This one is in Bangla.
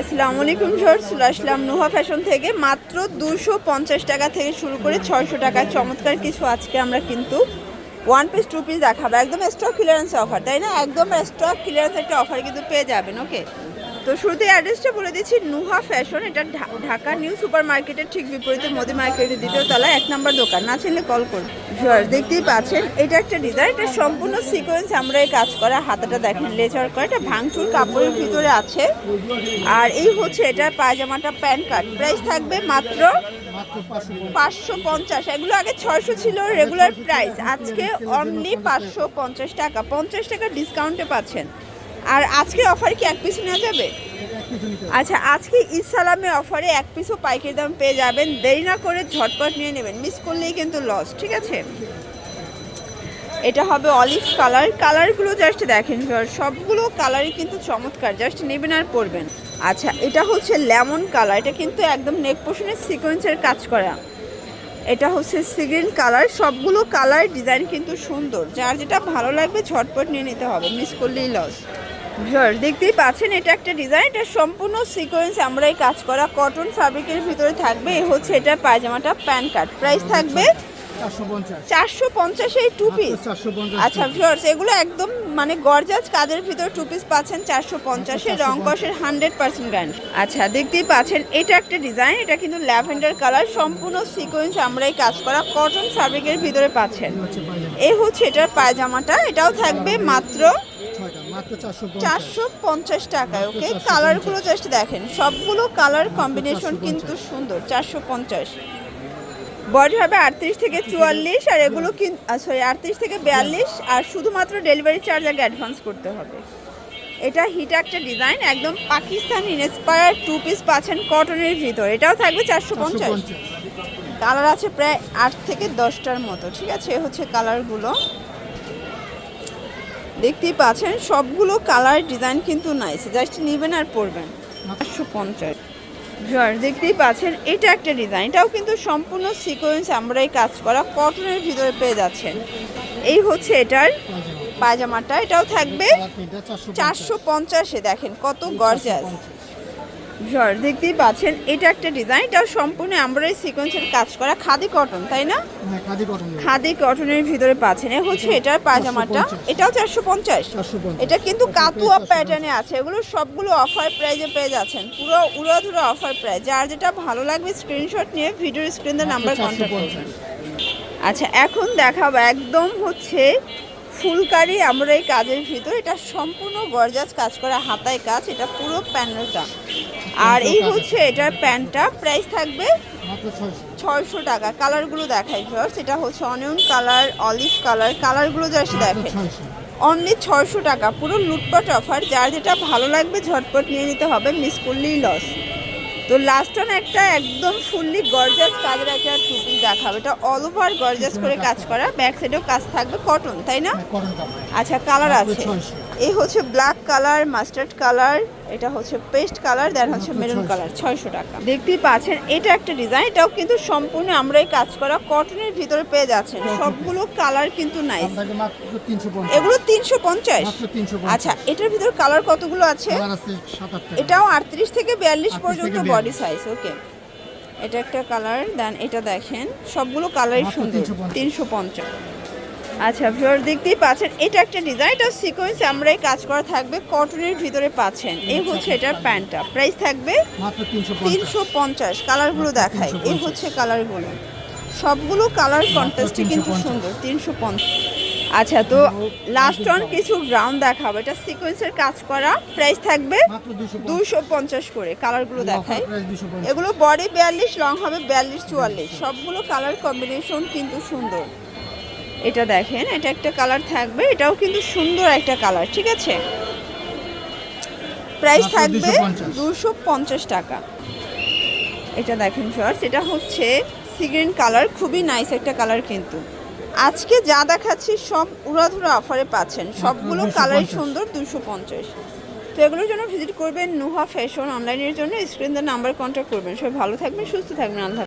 আসসালামু আলাইকুম সর, চলে আসলাম নুহা ফ্যাশন থেকে। মাত্র দুশো পঞ্চাশ টাকা থেকে শুরু করে ছয়শো টাকার চমৎকার কিছু আজকে আমরা কিন্তু ওয়ান পিস টু পিস দেখাবো। একদম স্টক ক্লিয়ারেন্স অফার তাই না? একদম স্টক ক্লিয়ারেন্স একটা অফার কিন্তু পেয়ে যাবেন ওকে তো শুরুতে অ্যাড্রেসটা বলে দিচ্ছি, নুহা ফ্যাশন এটা ঢাকা নিউ সুপার মার্কেটের ঠিক বিপরীতে মোদি মার্কেটের দ্বিতীয় তলায় এক নম্বর দোকান। না চিনলে কল করুন। ভিউয়ার্স দেখতেই পাচ্ছেন, এটা একটা ডিজাইন এটা সম্পূর্ণ সিকোয়েন্স আমরা এই কাজ করা, হাতাটা দেখেন, লেজার করা, এটা ভাঙচুর কাপড়ের ভিতরে আছে। আর এই হচ্ছে এটা পায়জামাটা প্যান কার্ড। প্রাইস থাকবে মাত্র পাঁচশো পঞ্চাশ। এগুলো আগে ছয়শো ছিল রেগুলার প্রাইস আজকে অনলি পাঁচশো পঞ্চাশ টাকা। পঞ্চাশ টাকা ডিসকাউন্টে পাচ্ছেন। আর আজকে অফার কি এক পিস নেওয়া যাবে? আচ্ছা আজকে ইসালামের অফারে এক পিসও পাইকারি দাম পেয়ে যাবেন। দেরি না করে ঝটপট নিয়ে নেবেন। মিস করলেই কিন্তু লস ঠিক আছে? এটা হবে অলিভ কালার কালারগুলো জাস্ট দেখেন সবগুলো কালারই কিন্তু চমৎকার। জাস্ট নেবেন আর পরবেন। আচ্ছা এটা হচ্ছে লেমন কালার এটা কিন্তু একদম নেক পোষণের সিকোয়েন্সের কাজ করা। এটা হচ্ছে সিগ্রিন কালার। সবগুলো কালার ডিজাইন কিন্তু সুন্দর। যার যেটা ভালো লাগবে ঝটপট নিয়ে নিতে হবে। মিস করলেই লস দেখতেই পাচ্ছেন, এটা একটা ডিজাইন। এটা সম্পূর্ণ সিকোয়েন্স আমরা এই কাজ করা কটন ফ্যাব্রিকের ভিতরে থাকবে। হচ্ছে এটা পায়জামাটা প্যান কার্ড প্রাইস থাকবে চারশো পঞ্চাশ। এই টু পিস আচ্ছা ভিউয়ার্স এগুলো একদম মানে গর্জাস কাজের ভিতর টু পিস পাচ্ছেন চারশো পঞ্চাশে রং কষের হান্ড্রেড পার্সেন্ট গ্যারান্টি আচ্ছা দেখতেই পাচ্ছেন এটা একটা ডিজাইন এটা কিন্তু ল্যাভেন্ডার কালার সম্পূর্ণ সিকোয়েন্স আমরা এই কাজ করা কটন ফ্যাব্রিকের ভিতরে পাচ্ছেন। এই হচ্ছে এটার পায়জামাটা এটাও থাকবে মাত্র চারশো পঞ্চাশ। টাকায় ওকে কালারগুলো জাস্ট দেখেন সবগুলো কালার কম্বিনেশন কিন্তু সুন্দর চারশো পঞ্চাশ। বডি হবে আটত্রিশ থেকে চুয়াল্লিশ আর এগুলো সরি আটত্রিশ থেকে বিয়াল্লিশ আর শুধুমাত্র ডেলিভারি চার্জ আগে অ্যাডভান্স করতে হবে। এটা হিট একটা ডিজাইন একদম পাকিস্তান ইনস্পায়ার টু পিস পাচ্ছেন কটনের ভিতর। এটাও থাকবে চারশো পঞ্চাশ। কালার আছে প্রায় আট থেকে দশটার মতো ঠিক আছে? এ হচ্ছে কালারগুলো দেখতেই পাচ্ছেন সবগুলো কালার ডিজাইন কিন্তু নাইস জাস্ট নেবেন আর পরবেন। আটশো পঞ্চাশ। দেখতেই পাচ্ছেন এটা একটা ডিজাইন এটাও কিন্তু সম্পূর্ণ সিকোয়েন্স আমরা এই কাজ করা কটনের ভিতরে পেয়ে যাচ্ছেন। এই হচ্ছে এটার পায়জামাটা এটাও থাকবে চারশো পঞ্চাশে। দেখেন কত গর্জাস ঝড় দেখতেই পাচ্ছেন এটা একটা ডিজাইন এটা সম্পূর্ণ এই সিকোয়েন্সের কাজ করা খাদি কটন তাই না? হ্যাঁ খাদি কটন খাদি কটনের ভিতরে পাচ্ছেন। এ হচ্ছে এটার পায়জামাটা। এটাও চারশো পঞ্চাশ। এটা কিন্তু কাতুয়া প্যাটার্নে আছে। এগুলো সবগুলো অফার প্রাইজে পেয়ে যাচ্ছেন। পুরো উড়াধুরা অফার প্রাইস যার যেটা ভালো লাগবে স্ক্রিনশট নিয়ে ভিডিওর স্ক্রিনের নাম্বার কন্ট্যাক্ট করবেন। আচ্ছা এখন দেখাবো একদম হচ্ছে ফুলকারি আমরা এই কাজের ভিতর এটা সম্পূর্ণ গর্জাস কাজ করা হাতায় কাজ এটা পুরো প্যানেলটা আর এই হচ্ছে এটার প্যান্টটা প্রাইস থাকবে ছয়শো। টাকা। কালারগুলো দেখাই ফার্স্ট এটা হচ্ছে অনিয়ন কালার অলিভ কালার কালারগুলো জাস্ট দেখেন। ছয়শো। অনলি ছয়শো টাকা পুরো লুটপাট অফার যার যেটা ভালো লাগবে ঝটপট নিয়ে নিতে হবে মিস করলেই লস তো লাস্ট অন একটা একদম ফুললি গর্জাস কাজের একটা টুপি দেখাবে। এটা অল ওভার গর্জাস করে কাজ করা। ব্যাক সাইডেও কাজ থাকবে কটন তাই না? হ্যাঁ আচ্ছা কালার আছে। এই হচ্ছে ব্ল্যাক কালার মাস্টার্ড কালার এটা হচ্ছে পেস্ট কালার দেন হচ্ছে মেরুন কালার ছয়শো। টাকা। দেখতেই পাচ্ছেন এটা একটা ডিজাইন এটাও কিন্তু সম্পূর্ণ আমরা এই কাজ করা কটনের ভিতরে পেয়ে যাচ্ছেন। সবগুলো কালার কিন্তু পঞ্চাশ। এগুলো তিনশো পঞ্চাশ? আচ্ছা এটার ভিতর কালার কতগুলো আছে? এটাও আটত্রিশ থেকে বিয়াল্লিশ পর্যন্ত বডি সাইজ ওকে এটা একটা কালার দেন এটা দেখেন সবগুলো কালারই সুন্দর। তিনশো পঞ্চাশ। আচ্ছা ভিউয়ার দেখতেই পাচ্ছেন এটা একটা ডিজাইন এটা সিকোয়েন্স আমরা এই কাজ করা থাকবে কটনের ভিতরে পাচ্ছেন। এই হচ্ছে এটার প্যান্টটা। প্রাইস থাকবে তিনশো পঞ্চাশ। কালারগুলো দেখাই। এই হচ্ছে কালারগুলো সবগুলো কালার কন্ট্রাস্টে কিন্তু সুন্দর তিনশো পঞ্চাশ। আচ্ছা তো লাস্ট অন কিছু গ্রাউন্ড দেখাবো। এটা সিকোয়েন্সের কাজ করা। প্রাইস থাকবে দুশো পঞ্চাশ। করে কালারগুলো দেখাই। দুশো এগুলো বডি বিয়াল্লিশ লং হবে বিয়াল্লিশ চুয়াল্লিশ। সবগুলো কালার কম্বিনেশন কিন্তু সুন্দর। এটা দেখেন এটা একটা কালার থাকবে এটাও কিন্তু সুন্দর একটা কালার ঠিক আছে? প্রাইস থাকবে 250 দুশো পঞ্চাশ টাকা। এটা দেখেন ফার্স্ট এটা হচ্ছে সিগ্রিন কালার খুবই নাইস একটা কালার কিন্তু। আজকে যা দেখাচ্ছি সব উড়াধুরা অফারে পাচ্ছেন সবগুলো 250 কালারই সুন্দর দুশো পঞ্চাশ। তো এগুলোর জন্য ভিজিট করবেন নুহা ফ্যাশন অনলাইনের জন্য স্ক্রিন নাম্বার কন্ট্যাক্ট করবেন। সবাই ভালো থাকবেন সুস্থ থাকবেন আল্লাহ